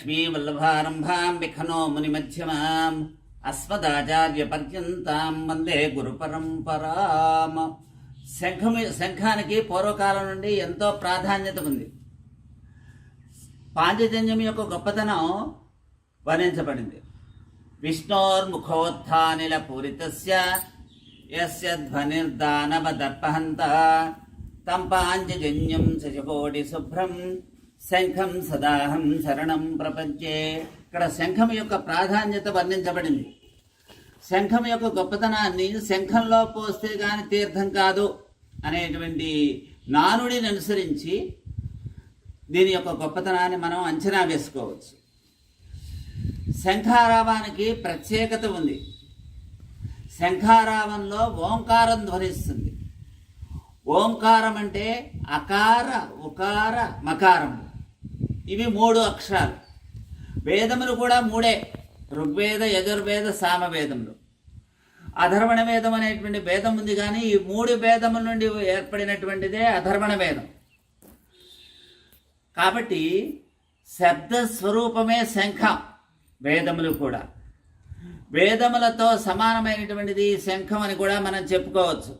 లక్ష్మీవల్లభారంభాం విఖనో మునిమధ్యమాం అస్మదాచార్యపర్యంతాం వందే గురుపరంపరాం శంఖము శంఖానికి పూర్వకాలం నుండి ఎంతో ప్రాధాన్యత ఉంది. పాంచజన్యం యొక్క గొప్పతనం వర్ణించబడింది. విష్ణోర్ముఖోత్థానిల పూరితస్య యస్య ధ్వనిర్దానవదర్పహంత తం పాంచజన్యం శశకోటి శుభ్రం శంఖం సదాహం శరణం ప్రపంచే. ఇక్కడ శంఖం యొక్క ప్రాధాన్యత వర్ణించబడింది. శంఖం యొక్క గొప్పతనాన్ని శంఖంలో పోస్తే కానీ తీర్థం కాదు అనేటువంటి నానుడిని అనుసరించి దీని యొక్క గొప్పతనాన్ని మనం అంచనా వేసుకోవచ్చు. శంఖారావానికి ప్రత్యేకత ఉంది. శంఖారావంలో ఓంకారం ధ్వనిస్తుంది. ఓంకారం అంటే అకార ఉకార మకారం ఇవి మూడు అక్షరాలు. వేదములు కూడా మూడే. ఋగ్వేద యజుర్వేద సామవేదములు. అధర్వణ వేదం అనేటువంటి వేదం ఉంది కానీ ఈ మూడు వేదముల నుండి ఏర్పడినటువంటిదే అధర్వణ వేదం కాబట్టి శబ్ద స్వరూపమే శంఖం వేదములు కూడా. వేదములతో సమానమైనటువంటిది శంఖం అని కూడా మనం చెప్పుకోవచ్చు.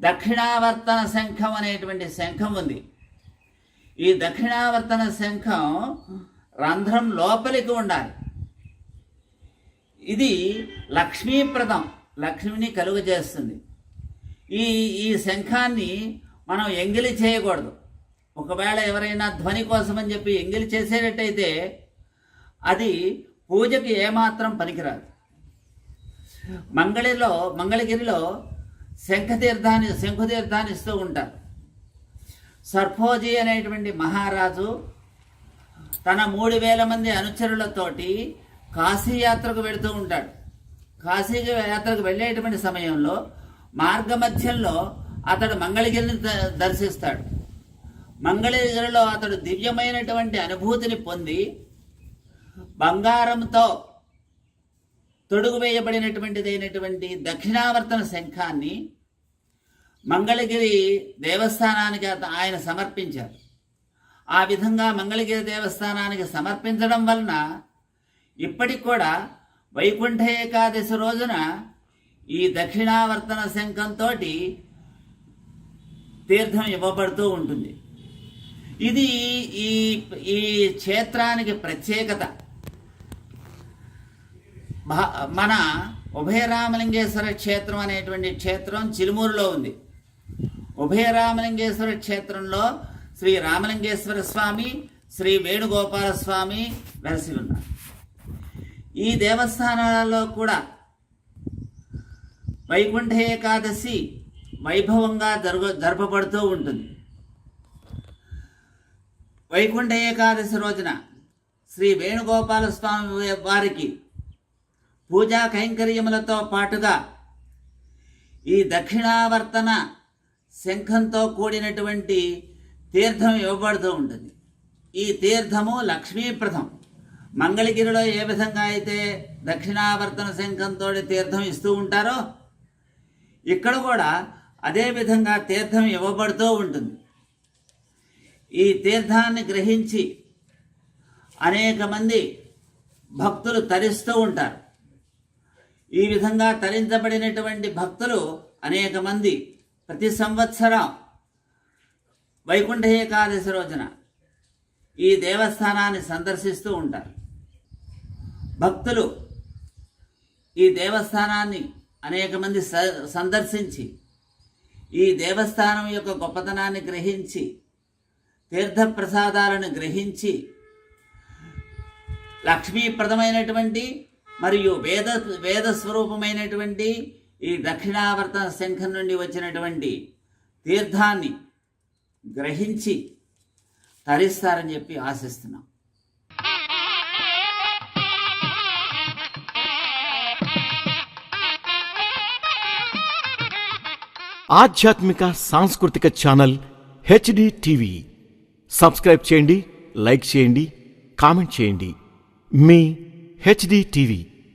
దక్షిణావర్తన శంఖం అనేటువంటి శంఖం ఉంది. ఈ దక్షిణావర్తన శంఖం రంధ్రం లోపలికి ఉండాలి. ఇది లక్ష్మీప్రదం లక్ష్మిని కలుగజేస్తుంది ఈ ఈ శంఖాన్ని మనం ఎంగిలి చేయకూడదు. ఒకవేళ ఎవరైనా ధ్వని కోసమని చెప్పి ఎంగిలి చేసేటట్టయితే అది పూజకి ఏమాత్రం పనికిరాదు. మంగళిలో మంగళగిరిలో శంఖతీర్థాన్ని శంఖుతీర్థాన్ని ఇస్తూ ఉంటారు. సర్ఫోజీ అనేటువంటి మహారాజు తన మూడు వేల మంది అనుచరులతోటి కాశీ యాత్రకు వెళుతూ ఉంటాడు. కాశీ యాత్రకు వెళ్ళేటువంటి సమయంలో మార్గమధ్యంలో అతడు మంగళగిరిని ద- దర్శిస్తాడు. మంగళగిరిలో అతడు దివ్యమైనటువంటి అనుభూతిని పొంది బంగారంతో తొడుగు వేయబడినటువంటిదైనటువంటి దక్షిణావర్తన శంఖాన్ని మంగళగిరి దేవస్థానానికి ఆయన సమర్పించారు. ఆ విధంగా మంగళగిరి దేవస్థానానికి సమర్పించడం వలన ఇప్పటికి కూడా వైకుంఠ ఏకాదశి రోజున ఈ దక్షిణావర్తన శంఖంతో తీర్థం ఇవ్వబడుతూ ఉంటుంది. ఇది ఈ ఈ క్షేత్రానికి ప్రత్యేకత. మన ఉభయరామలింగేశ్వర క్షేత్రం అనేటువంటి క్షేత్రం చిలుమూరులో ఉంది. ఉభయ రామలింగేశ్వర క్షేత్రంలో శ్రీ రామలింగేశ్వర స్వామి శ్రీ వేణుగోపాల స్వామి వెలసి ఉన్నారు ఈ దేవస్థానాలలో కూడా వైకుంఠ ఏకాదశి వైభవంగా జరుగ జరపబడుతూ ఉంటుంది. వైకుంఠ ఏకాదశి రోజున శ్రీ వేణుగోపాల స్వామి వారికి పూజా కైంకర్యములతో పాటుగా ఈ దక్షిణావర్తన శంఖంతో కూడినటువంటి తీర్థం ఇవ్వబడుతూ ఉంటుంది. ఈ తీర్థము లక్ష్మీప్రదం మంగళగిరిలో ఏ విధంగా అయితే దక్షిణావర్తన శంఖంతో తీర్థం ఇస్తూ ఉంటారో ఇక్కడ కూడా అదే విధంగా తీర్థం ఇవ్వబడుతూ ఉంటుంది. ఈ తీర్థాన్ని గ్రహించి అనేక మంది భక్తులు తరిస్తూ ఉంటారు. ఈ విధంగా తరించబడినటువంటి భక్తులు అనేక మంది ప్రతి సంవత్సరం వైకుంఠ ఏకాదశి రోజున ఈ దేవస్థానాన్ని సందర్శిస్తూ ఉంటారు. భక్తులు ఈ దేవస్థానాన్ని అనేక మంది స- సందర్శించి ఈ దేవస్థానం యొక్క గొప్పతనాన్ని గ్రహించి తీర్థప్రసాదాలను గ్రహించి లక్ష్మీప్రదమైనటువంటి మరియు వేద వేద స్వరూపమైనటువంటి ఈ దక్షిణావర్త శంఖం నుండి వచ్చినటువంటి తీర్థాన్ని గ్రహించి తరిస్తారని చెప్పి ఆశిస్తున్నాం. ఆధ్యాత్మిక సాంస్కృతిక ఛానల్ హెచ్డి టీవీ. సబ్స్క్రైబ్ చేయండి లైక్ చేయండి కామెంట్ చేయండి. మీ హెచ్డి టీవీ.